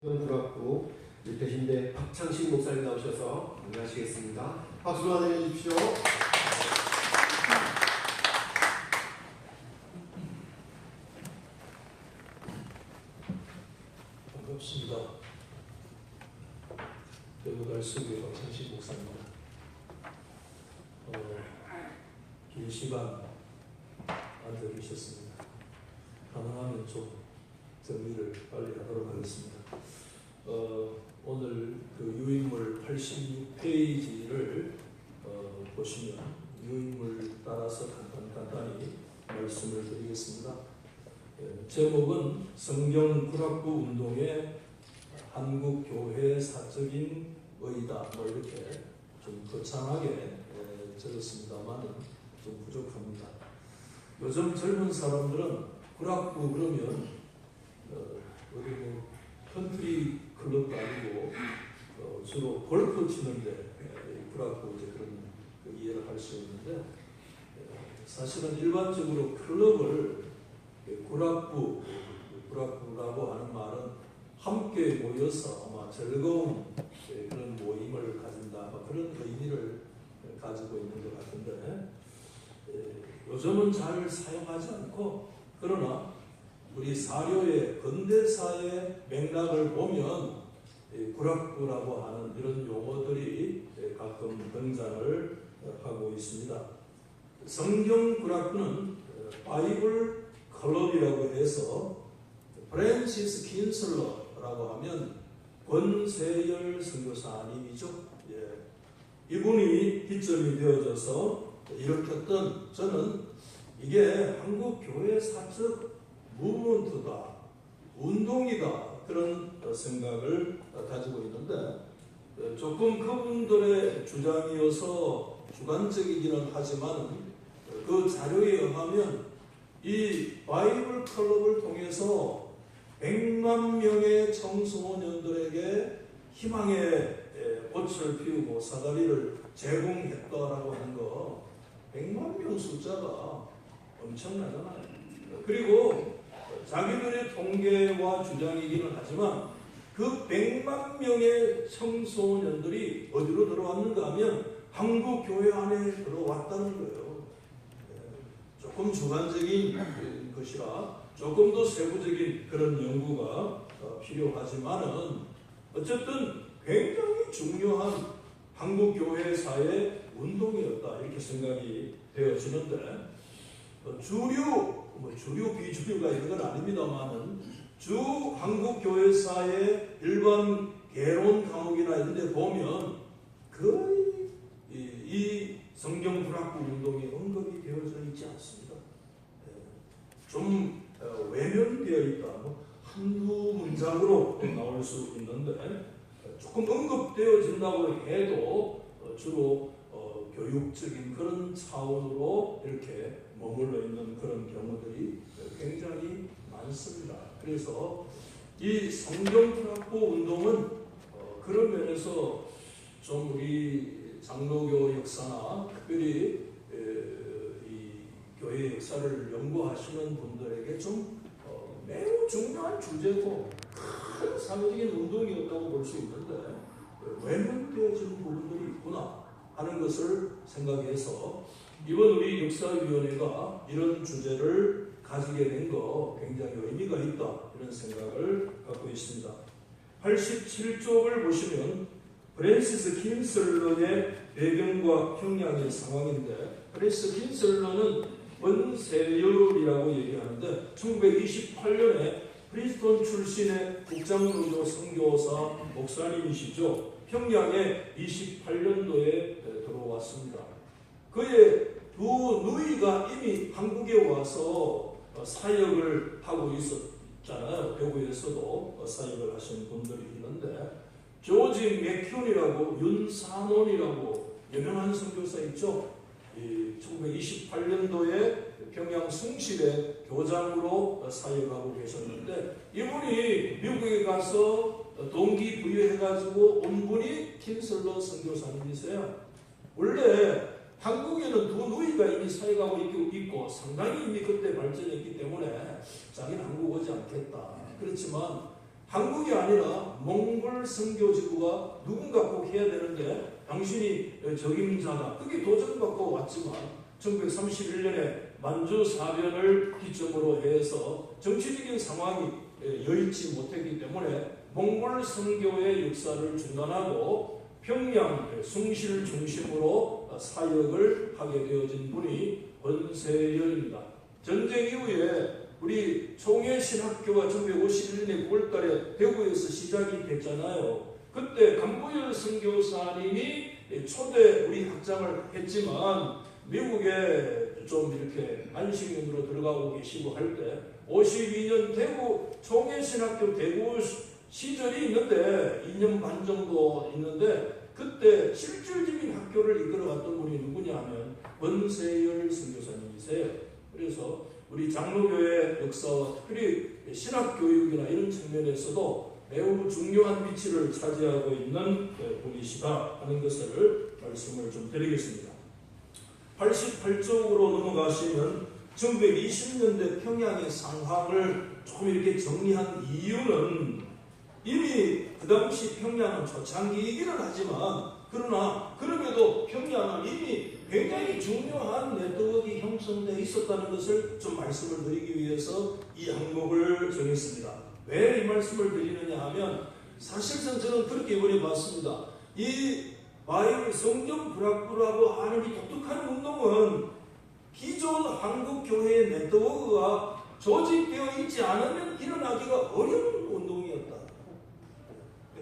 불합구 대신대 박창식 목사님 나오셔서 안내하시겠습니다. 박수로 환영해 주십시오. 반갑습니다. 대구 달 수교회 박찬식 목사입니다. 어, 긴 시간 앉아 계셨습니다. 가능하면 좀 정리를 빨리 하도록 하겠습니다. 어, 오늘 그 유인물 86페이지를 어, 보시면 유인물 따라서 간단, 간단히 말씀을 드리겠습니다. 예, 제목은 성경 구락부 운동의 한국 교회 사적인 의다 뭐 이렇게 좀 거창하게 예, 적었습니다만 좀 부족합니다. 요즘 젊은 사람들은 구락부 그러면 어, 어디 뭐 컨트리 클럽도 아니고 어, 주로 골프 치는데 예, 구락부 이제 그런 그 이해를 할 수 있는데 예, 사실은 일반적으로 클럽을 그 구락부, 구락부라고 하는 말은 함께 모여서 아마 즐거운 예, 그런 모임을 가진다, 아마 그런 의미를 가지고 있는 것 같은데 예, 요즘은 잘 사용하지 않고 그러나 우리 사료의 근대사의 맥락을 보면 이 구락부라고 하는 이런 용어들이 예, 가끔 등장을 하고 있습니다. 성경 구락부는 어, 바이블 클럽이라고 해서 프랜시스 킨슬러라고 하면 권세열 선교사님이죠. 예. 이분이 기점이 되어져서 일으켰던 저는 이게 한국 교회 사적 무브먼트다, 운동이다 그런 생각을 가지고 있는데 조금 그분들의 주장이어서 주관적이기는 하지만 그 자료에 의하면 이 바이블 클럽을 통해서 100만 명의 청소년들에게 희망의 꽃을 피우고 사다리를 제공했다라고 하는 거 100만 명 숫자가 엄청나잖아요. 그리고 자기들의 통계와 주장이기는 하지만 그 100만 명의 청소년들이 어디로 들어왔는가 하면 한국 교회 안에 들어왔다는 거예요. 조금 주관적인 것이라 조금 더 세부적인 그런 연구가 필요하지만은 어쨌든 굉장히 중요한 한국 교회 사의 운동이었다 이렇게 생각이 되어지는데 주류 뭐 주류 비주류가 이런 건 아닙니다만은 주 한국 교회사의 일반 개론 과목이나 이런 데 보면 거의 이, 이 성경 불학부 운동이 언급이 되어져 있지 않습니다. 좀 어, 외면되어 있다. 뭐 한두 문장으로 나올 수 있는데 조금 언급되어진다고 해도 어, 주로 어, 교육적인 그런 차원으로 이렇게 머물러 있는 그런 경우들이 굉장히 많습니다. 그래서 이 성경 불학부 운동은 그런 면에서 좀 우리 장로교 역사나 특별히 이 교회 역사를 연구하시는 분들에게 좀 어, 매우 중요한 주제고 큰 사회적인 운동이었다고 볼 수 있는데 외면되어지는 부분들이 있구나 하는 것을 생각해서 이번 우리 역사위원회가 이런 주제를 가지게 된 거 굉장히 의미가 있다 이런 생각을 갖고 있습니다. 87쪽을 보시면 프랜시스 킨슬러의 배경과 평양의 상황인데 프랜시스 킨슬러는 권세열이라고 얘기하는데 1928년에 프린스턴 출신의 국장노조 선교사 목사님이시죠. 평양에 28년도에 들어왔습니다. 그의 두 누이가 이미 한국에 와서 사역을 하고 있었잖아요. 대구에서도 사역을 하신 분들이 있는데 조지 맥큐이라고 윤산원이라고 유명한 선교사 있죠. 1928년도에 평양 숭실에 교장으로 사역하고 계셨는데 이분이 미국에 가서 동기 부여해가지고 온 분이 킨슬러 선교사님이세요. 원래 한국에는 두 누이가 이미 사역하고 있고 상당히 이미 그때 발전했기 때문에 자기는 한국 오지 않겠다. 그렇지만 한국이 아니라 몽골 선교지구가 누군가 꼭 해야 되는데 당신이 적임자다. 그게 도전받고 왔지만 1931년에 만주 사변을 기점으로 해서 정치적인 상황이 여의치 못했기 때문에 몽골 선교의 역사를 중단하고 평양 숭실 중심으로 사역을 하게 되어진 분이 권세열입니다. 전쟁 이후에 우리 총회신학교가 1951년에 9월달에 대구에서 시작이 됐잖아요. 그때 간부열 선교사님이 초대 우리 학장을 했지만 미국에 좀 이렇게 안식년으로 들어가고 계시고 할 때 52년 대구 총회신학교 대구 시절이 있는데 2년 반 정도 있는데 그때 실질적인 학교를 이끌어갔던 분이 누구냐 하면 권세열 선교사님이세요. 그래서 우리 장로교회 역사와 특별히 신학교육이나 이런 측면에서도 매우 중요한 위치를 차지하고 있는 분이시다 하는 것을 말씀을 좀 드리겠습니다. 88쪽으로 넘어가시면 1920년대 평양의 상황을 조금 이렇게 정리한 이유는 이미 그 당시 평양은 초창기이기는 하지만 그러나 그럼에도 평양은 이미 굉장히 중요한 네트워크가 형성되어 있었다는 것을 좀 말씀을 드리기 위해서 이 항목을 정했습니다. 왜 이 말씀을 드리느냐 하면 사실상 저는 그렇게 이번에 봤습니다. 이 바이블 성경 불학부라고 하는 이 독특한 운동은 기존 한국 교회의 네트워크가 조직되어 있지 않으면 일어나기가 어려운.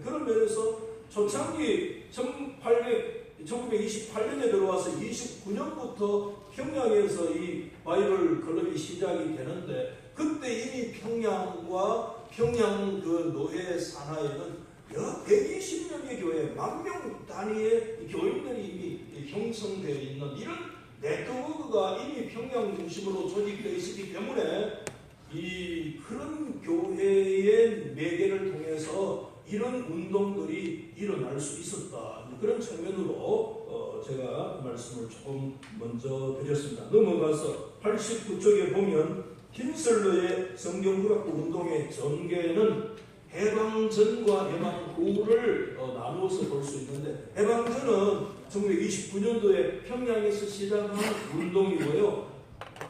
그런 면에서 초창기 1800, 1928년에 들어와서 29년부터 평양에서 이 바이블 클럽이 시작이 되는데 그때 이미 평양과 평양 그 노예 산하에는 약 120명의 교회, 만명 단위의 교인들이 이미 형성되어 있는 이런 네트워크가 이미 평양 중심으로 조직되어 있기 때문에 이 그런 교회의 매개를 통해서 이런 운동들이 일어날 수 있었다. 그런 측면으로 어 제가 말씀을 조금 먼저 드렸습니다. 넘어가서 89쪽에 보면 킨슬러의 성경구락부 운동의 전개는 해방 전과 해방 후를 어, 나누어서 볼 수 있는데 해방 전은 1929년도에 평양에서 시작한 운동이고요.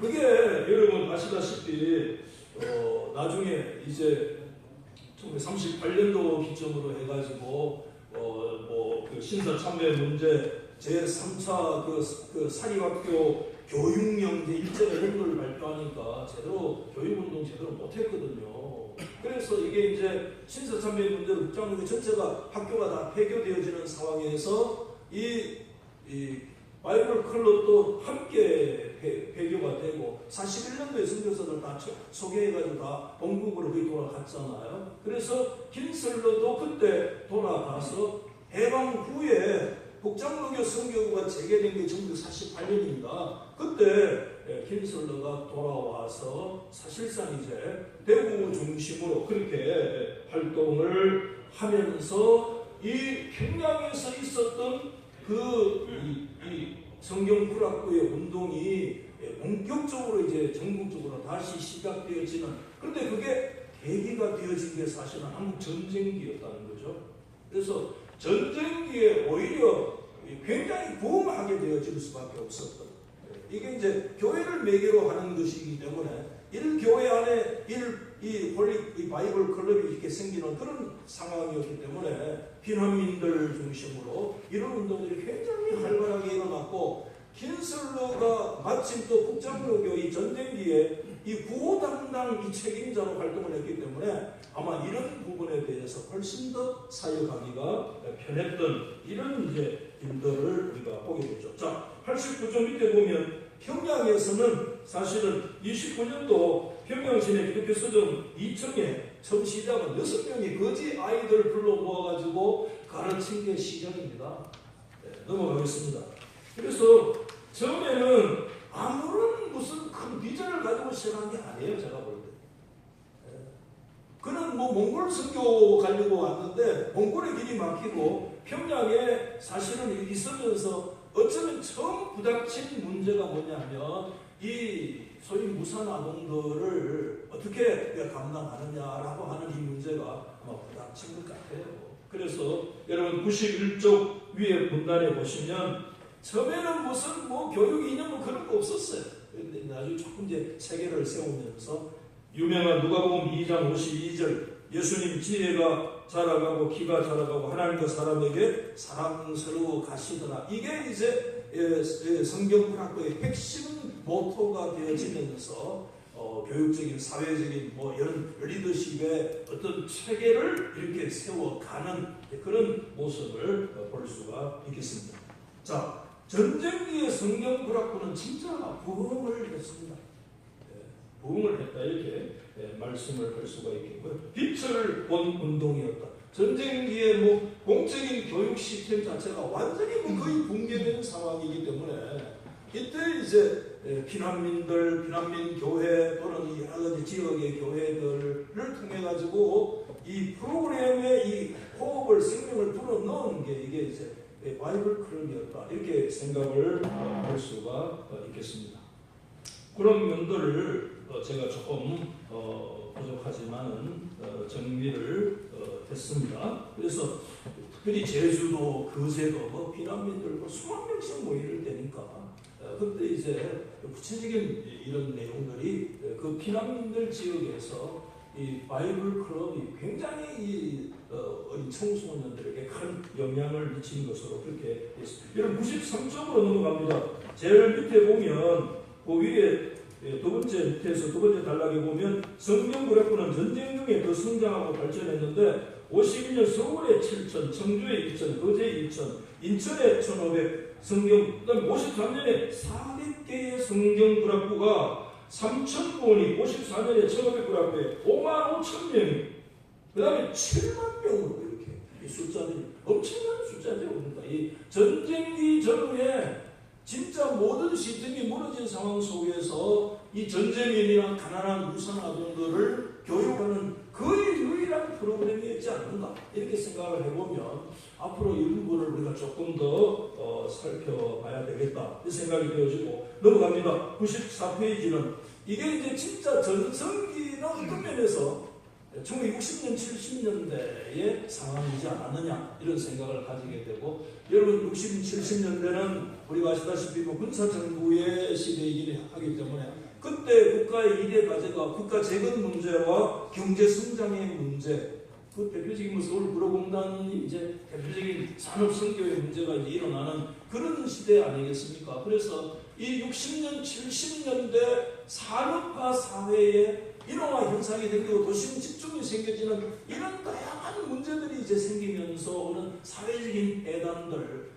그게 여러분 아시다시피 어, 나중에 이제 1938년도 기점으로 해가지고 어, 뭐 그 신사 참배 문제 제 3차 그, 그 사립학교 교육령 제 1절 이런 걸 발표하니까 제대로 교육운동 제대로 못했거든요. 그래서 이게 이제 신사 참배 문제로 국장교회 전체가 학교가 다 폐교되어지는 상황에서 이, 이 바이블 클럽도 함께 폐, 폐교가 되고 41년도에 선교사들 다 초- 소개해가지고 다 본국으로 거의 돌아갔잖아요. 그래서 김슬러도 그때 돌아가서 해방 후에 복장로교 선교구가 재개된 게 1948년입니다. 그때 예, 김슬러가 돌아와서 사실상 이제 대구 중심으로 그렇게 활동을 하면서 이 평양에서 있었던 그 성경 불학구의 운동이 예, 본격적으로 이제 전국적으로 다시 시작되어지는 그런데 그게 계기가 되어진 게 사실은 한국 전쟁기였다는 거죠. 그래서 전쟁기에 오히려 굉장히 부흥하게 되어질 수밖에 없었던 예, 이게 이제 교회를 매개로 하는 것이기 때문에 일 교회 안에 일 이 홀리 이 바이블 클럽이 이렇게 생기는 그런 상황이었기 때문에 피난민들 중심으로 이런 운동들이 굉장히 활발하게 일어났고 킨슬러가 마침 또 국장로교 이 전쟁기에 이 구호 담당 이 책임자로 활동을 했기 때문에 아마 이런 부분에 대해서 훨씬 더 사역하기가 편했던 이런 이제 일들을 우리가 보게 되죠. 자, 89쪽 밑에 보면 평양에서는 사실은 29년도 평양시내 기독교 서점 2층에 처음 시작은 6명의 거지 아이들 불러 모아가지고 가르친 게 시작입니다. 네, 넘어가겠습니다. 그래서 처음에는 아무런 무슨 큰 비전을 가지고 시작한 게 아니에요, 제가 볼 때. 예. 그는 뭐 몽골 선교 가려고 왔는데 몽골의 길이 막히고 평양에 사실은 있으면서 어쩌면 처음 부닥친 문제가 뭐냐면 이 소위 무산 아동들을 어떻게 감당하느냐라고 하는 이 문제가 아마 부닥친 것 같아요. 그래서 여러분 91쪽 위에 분단에 보시면 처음에는 무슨 뭐 교육 이념 뭐 그런 거 없었어요. 근데 나중에 조금 이제 체계를 세우면서 유명한 누가복음 2장 52절 예수님 지혜가 자라가고 키가 자라가고 하나님과 사람에게 사랑스러워 가시더라. 이게 이제 예, 예, 성경 문학의 핵심 모토가 되어지면서 어, 교육적인 사회적인 뭐 이런 리더십의 어떤 체계를 이렇게 세워가는 그런 모습을 어, 볼 수가 있겠습니다. 자 전쟁기의 성경문학부는 진짜 부흥을 했습니다. 예, 부흥을 했다 이렇게 예, 말씀을 할 수가 있겠고요. 빛을 본 운동이었다. 전쟁기의 뭐 공적인 교육 시스템 자체가 완전히 뭐 거의 붕괴된 상황이기 때문에 이때 이제 예, 피난민들, 피난민 교회 또는 여러 가지 지역의 교회들을 통해 가지고 이 프로그램에 이 호흡을 생명을 불어 넣은 게 이게 이제 예, 바이블 클럽이었다 이렇게 생각을 어, 할 수가 어, 있겠습니다. 그런 면들을 어, 제가 조금 어, 부족하지만은 어, 정리를 어, 했습니다. 그래서 특별히 제주도, 거제도, 뭐 피난민들 뭐 수만 명씩 모이를 때니까 어, 그때 이제 구체적인 이런 내용들이 어, 그 피난민들 지역에서 이 바이블 클럽이 굉장히 이 어, 청소년들에게 큰 영향을 미친 것으로 그렇게 있습니다. 여러분 93쪽으로 넘어갑니다. 제일 밑에 보면 그 위에 예, 두 번째 밑에서 두 번째 단락에 보면 성경 그래프는 전쟁 중에 더 성장하고 발전했는데 52년 서울에 7천, 청주에 2천, 거제에 2천, 인천에 1,500 성경 그 다음에 53년에 400개의 성경 구락부가 3,000권이 54년에 1,500 구락부에 5만 5천 명이 그 다음에 7만 명으로 이렇게 이 숫자들이 엄청난 숫자죠. 그러니까 이 전쟁기 전후에 진짜 모든 시스템이 무너진 상황 속에서 이 전쟁인이나 가난한 무상 아동들을 교육하는 거의 유일한 프로그램이었지 않는가? 이렇게 생각을 해보면 앞으로 이 부분을 우리가 조금 더 어, 살펴봐야 되겠다. 이 생각이 되어지고 넘어갑니다. 94페이지는 이게 이제 진짜 전성기는 어떤 면에서 1960년, 70년대의 상황이지 않았느냐? 이런 생각을 가지게 되고 여러분 60, 70년대는 우리가 아시다시피 뭐 군사정부의 시대이긴 하기 때문에 그때 국가의 이대 과제가 국가 재건 문제와 경제 성장의 문제 그 대표적인 뭐 서울 구로공단이 이제 대표적인 산업 성교의 문제가 이제 일어나는 그런 시대 아니겠습니까? 그래서 이 60년, 70년대 산업화 사회에 인허가 현상이 생기고 도심 집중이 생겨지는 이런 다양한 문제들이 이제 생기면서 오는 사회적인 배단들 어,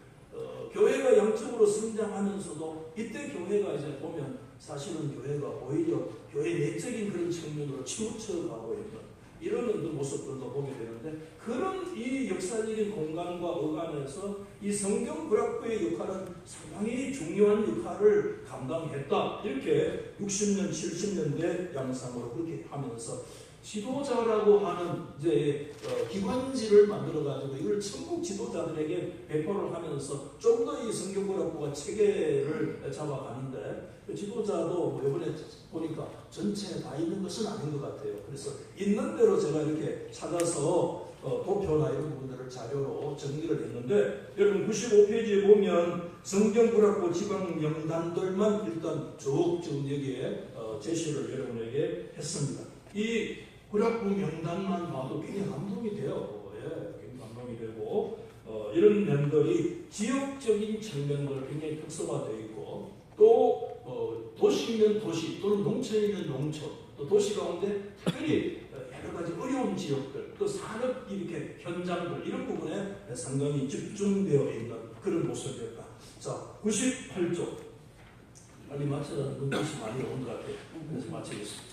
교회가 양적으로 성장하면서도 이때 교회가 이제 보면 사실은 교회가 오히려 교회 내적인 그런 측면으로 치우쳐가고 있는 이런 그 모습들도 보게 되는데 그런 이 역사적인 공간과 어간에서 이 성경 불학부의 역할은 상당히 중요한 역할을 감당했다. 이렇게 60년 70년대 양상으로 그렇게 하면서 지도자라고 하는 이제 어, 기관지를 만들어 가지고 이걸 천국 지도자들에게 배포를 하면서 좀 더 이 성경구락부가 체계를 잡아가는데 그 지도자도 뭐 이번에 보니까 전체에 다 있는 것은 아닌 것 같아요. 그래서 있는 대로 제가 이렇게 찾아서 어, 도표나 이런 부분들을 자료로 정리를 했는데 여러분 95페이지에 보면 성경구락부 지방 명단들만 일단 쭉 지금 여기에 어, 제시를 여러분에게 했습니다. 이 구락부 명단만 봐도 굉장히 감동이 돼요. 예, 굉장히 감동이 되고 어, 이런 면들이 지역적인 측면들 굉장히 특성화되어 있고 또 어, 도시면 도시 또는 농촌이면 농촌 또 도시 가운데 특별히 어, 여러 가지 어려운 지역들 또 산업 이렇게 현장들 이런 부분에 상당히 집중되어 있는 그런 모습이었다. 자, 98쪽 빨리 맞춰라 눈빛이 많이 온것 같아요. 그래서 마치겠습니다.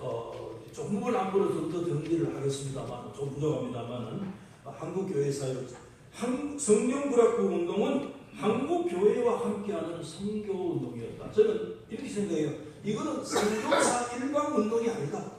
어, 조금은 앞으로 좀더 정리를 하겠습니다만 좀 부족합니다만은 한국 교회 사역 한 성경구락부 운동은 한국 교회와 함께하는 선교 운동이었다. 저는 이렇게 생각해요. 이거는 선교사 일방 운동이 아니다.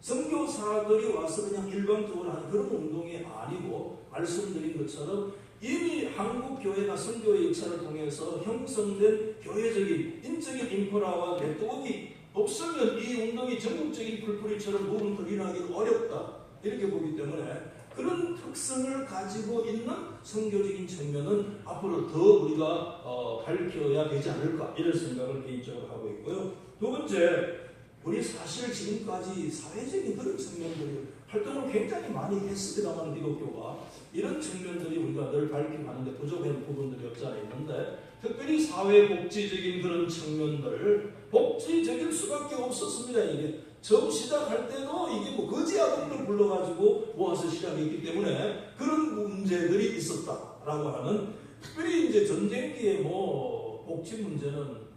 선교사들이 와서 그냥 일방적으로 하는 그런 운동이 아니고 말씀드린 것처럼 이미 한국 교회가 선교의 역사를 통해서 형성된 교회적인 인적인 인프라와 네트워크가 없으면 이 운동이 전국적인 풀뿌리처럼 무분들이나기 어렵다. 이렇게 보기 때문에 그런 특성을 가지고 있는 선교적인 측면은 앞으로 더 우리가 어, 밝혀야 되지 않을까 이런 생각을 개인적으로 하고 있고요. 두 번째, 우리 사실 지금까지 사회적인 그런 측면들이 활동을 굉장히 많이 했습니다만 기독교가 이런 측면들이 우리가 늘 밝혀가는데 부족한 부분들이 없지 않아 있는데 특별히 사회복지적인 그런 측면들 복지적일 수밖에 없었습니다. 이게 처음 시작할 때도 이게 뭐 거지 아동들 불러가지고 모아서 시작했기 때문에 그런 문제들이 있었다라고 하는 특별히 이제 전쟁기에 뭐 복지 문제는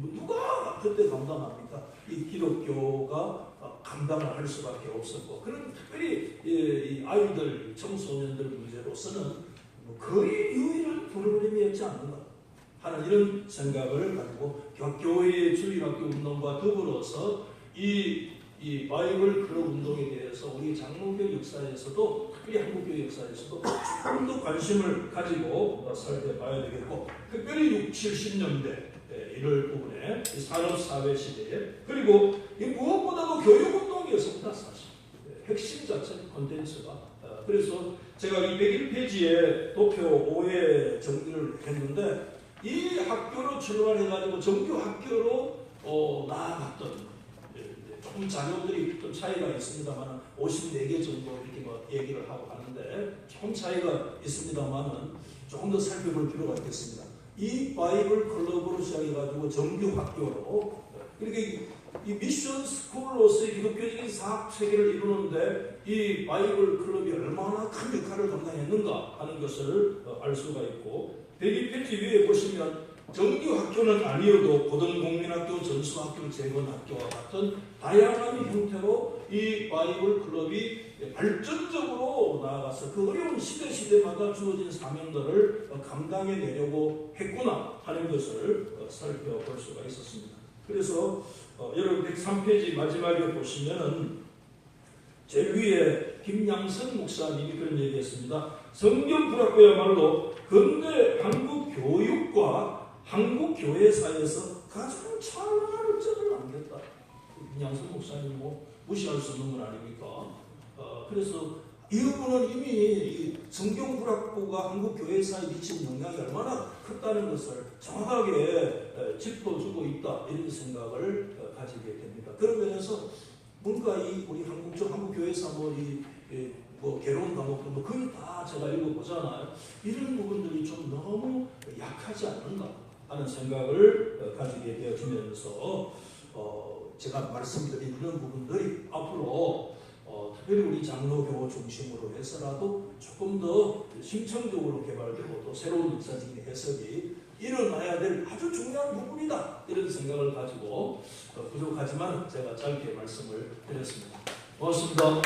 누가 그때 감당합니까? 이 기독교가 감당을 할 수밖에 없었고 그런 특별히 이 아이들 청소년들 문제로서는 뭐 거의 유일한 프로그램이었지 않는가 하는 이런 생각을 가지고 교회의 주일학교 운동과 더불어서 이, 이 바이블 클럽 운동에 대해서 우리 장로교 역사에서도 특별히 한국교 역사에서도 조금 더 관심을 가지고 살펴봐야 되겠고 특별히 6, 70년대 이럴 부분에 이 산업사회 시대에 그리고 이 무엇보다도 교육운동이었습니다 사실. 예, 핵심 자체 콘텐츠가. 어, 그래서 제가 이 101페이지에 도표 5회 정리를 했는데 이 학교로 출발해가지고 정규 학교로 어, 나아갔던 예, 조금 자료들이 좀 차이가 있습니다만 54개 정도 이렇게 뭐 얘기를 하고 하는데 조금 차이가 있습니다만은 조금 더 살펴볼 필요가 있겠습니다. 이 바이블 클럽으로 시작해가지고 정규 학교로 이렇게 이 미션 스쿨로서의 기독교적인 사학 체계를 이루는데 이 바이블 클럽이 얼마나 큰 역할을 감당했는가 하는 것을 어, 알 수가 있고 대기 페이지 위에 보시면 정규 학교는 아니어도 고등국민학교, 전수학교, 재건학교와 같은 다양한 형태로 이 바이블 클럽이 발전적으로 나아가서 그 어려운 시대 시대마다 주어진 사명들을 어, 감당해 내려고 했구나 하는 것을 어, 살펴볼 수가 있었습니다. 그래서 어, 여러분 103페이지 마지막에 보시면은 제일 위에 김양선 목사님이 그런 얘기했습니다. 성경 불학교야말로 근대 한국 교육과 한국 교회사에서 가장 찬란한 점을 남겼다. 김양선 목사님 뭐 무시할 수 없는 건 아닙니까? 어, 그래서 이분은 이미 이 성경 불학교가 한국 교회 사에 미친 영향이 얼마나 컸다는 것을 정확하게 에, 짚어주고 있다 이런 생각을 어, 가지게 됩니다. 그런 면에서 뭔가 이 우리 한국적 한국 교회사 뭐이 뭐 개론 과목도 뭐 거의 다 제가 읽어보잖아요. 이런 부분들이 좀 너무 약하지 않는가 하는 생각을 어, 가지게 되어지면서 어, 제가 말씀드린 이런 부분들이 앞으로 어, 특별히 우리 장로교 중심으로 해서라도 조금 더 심층적으로 개발되고 또 새로운 역사적인 해석이 일어나야 될 아주 중요한 부분이다 이런 생각을 가지고 어, 부족하지만 제가 짧게 말씀을 드렸습니다. 고맙습니다.